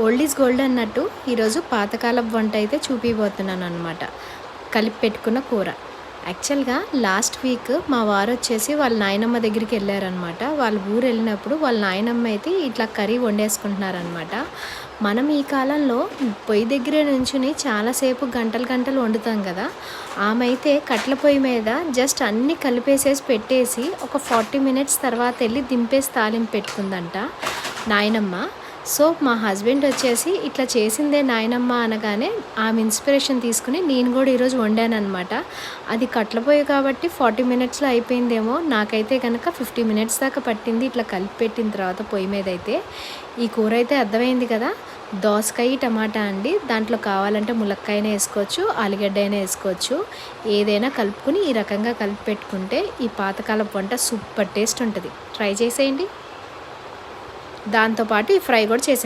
Old is gold అన్నట్టు ఈరోజు పాతకాలపు వంట అయితే చూపిపోతున్నాను అనమాట కలిపి పెట్టుకున్న కూర. యాక్చువల్గా లాస్ట్ వీక్ మా వారు వచ్చేసి వాళ్ళ నాయనమ్మ దగ్గరికి వెళ్ళారనమాట వాళ్ళ ఊరు వెళ్ళినప్పుడు వాళ్ళ నాయనమ్మ అయితే ఇట్లా కర్రీ వండేసుకుంటున్నారనమాట మనం ఈ కాలంలో పొయ్యి దగ్గర నుంచుని చాలాసేపు గంటలు గంటలు వండుతాం కదా. ఆమె అయితే కట్ల పొయ్యి మీద జస్ట్ అన్నీ కలిపేసేసి పెట్టేసి ఒక ఫార్టీ మినిట్స్ తర్వాత వెళ్ళి దింపేసి తాలింపు పెట్టుకుందంట నాయనమ్మ. సో మా హస్బెండ్ వచ్చేసి ఇట్లా చేసిందే నాయనమ్మ అనగానే ఆమె ఇన్స్పిరేషన్ తీసుకుని నేను కూడా ఈరోజు వండాను అనమాట అది కట్లపోయి కాబట్టి ఫార్టీ మినిట్స్లో అయిపోయిందేమో. నాకైతే కనుక ఫిఫ్టీ మినిట్స్ దాకా పట్టింది. ఇట్లా కలిపి పెట్టిన తర్వాత పొయ్యి మీద అయితే ఈ కూర అయితే అర్థమైంది కదా? దోసకాయ టమాటా అండి. దాంట్లో కావాలంటే ములక్కాయనే వేసుకోవచ్చు ఆలుగడ్డ అయినా వేసుకోవచ్చు. ఏదైనా కలుపుకుని ఈ రకంగా కలిపి పెట్టుకుంటే ఈ పాతకాలపు వంట సూపర్ టేస్ట్ ఉంటుంది. ట్రై చేసేయండి. దాంతోపాటు ఈ ఫ్రై కూడా చేశాను.